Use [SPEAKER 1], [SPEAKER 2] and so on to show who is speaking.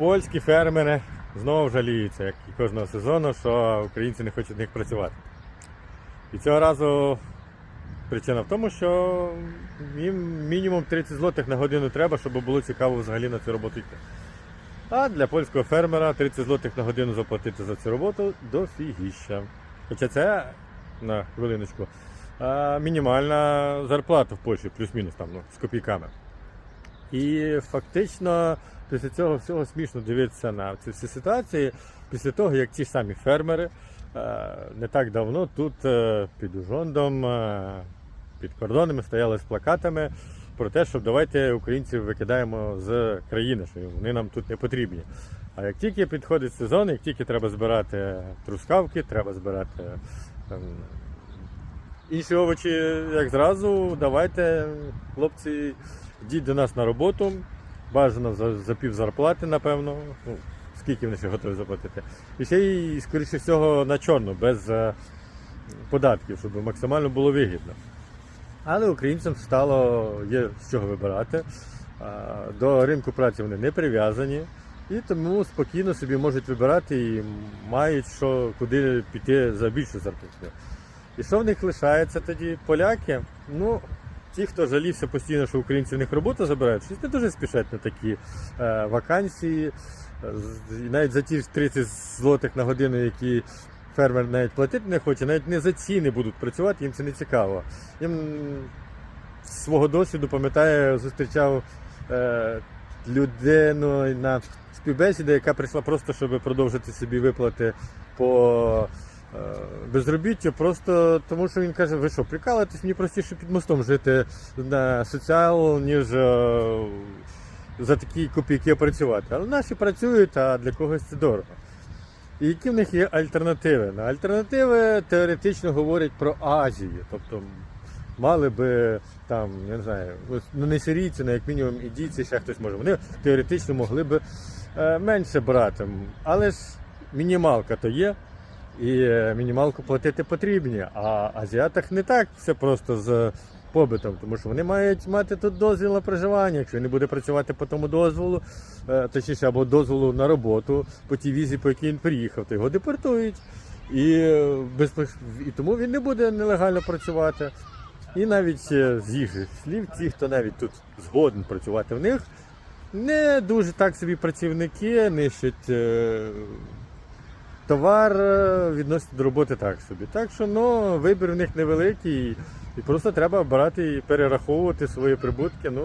[SPEAKER 1] польські фермери знову жаліються, як і кожного сезону, що українці не хочуть в них працювати. І цього разу причина в тому, що їм мінімум 30 злотих на годину треба, щоб було цікаво взагалі на цю роботу йти. А для польського фермера 30 злотих на годину заплатити за цю роботу дофігіща. Хоча це, на хвилиночку, мінімальна зарплата в Польщі, плюс-мінус там, ну, з копійками. І фактично після цього всього смішно дивитися на ці всі ситуації, після того, як ті самі фермери е, не так давно тут е, під Ужондом, е, під кордонами стояли з плакатами про те, що давайте українців викидаємо з країни, що вони нам тут не потрібні. А як тільки підходить сезон, як тільки треба збирати трускавки, треба збирати ем, інші овочі, як зразу, давайте, хлопці, йдіть до нас на роботу, бажано за, за пів зарплати, напевно. Ну, скільки вони ще готові заплатити. І ще й, скоріше всього, на чорно, без е, податків, щоб максимально було вигідно. Але українцям стало є з чого вибирати. До ринку праці вони не прив'язані. І тому спокійно собі можуть вибирати і мають що куди піти за більшу зарплатню. І що в них лишається тоді? Поляки? Ну, ті, хто жалівся постійно, що українці в них роботу забирають, щось не дуже спішать на такі е, вакансії. І Навіть за ті ж 30 злотих на годину, які фермер навіть платити не хоче, навіть не за ціни будуть працювати, їм це не цікаво. Їм з свого досвіду пам'ятаю, зустрічав е, людину на співбесіді, яка прийшла просто, щоб продовжити собі виплати по безробіттю, просто тому що він каже, ви що, прикалуєтесь, мені простіше під мостом жити на соціал, ніж е, за такі копійки працювати. Але наші працюють, а для когось це дорого. І які в них є альтернативи? Ну, альтернативи теоретично говорять про Азію. Тобто мали би там, я не знаю, ну не сирійці, ну як мінімум ідійці, ще хтось може. Вони теоретично могли би е, менше брати. Але ж мінімалка то є. І е, мінімалку платити потрібні. А азіатах не так все просто з побитом, тому що вони мають мати тут дозвіл на проживання. Якщо не буде працювати по тому дозволу, е, точніше, або дозволу на роботу по тій візі, по якій він приїхав, то його депортують. І, е, без, і тому він не буде нелегально працювати. І навіть з їх слів, ті, хто навіть тут згоден працювати в них, не дуже так собі працівники нищать товар, відносить до роботи так собі. Так що ну, вибір в них невеликий, і просто треба брати і перераховувати свої прибутки. Ну,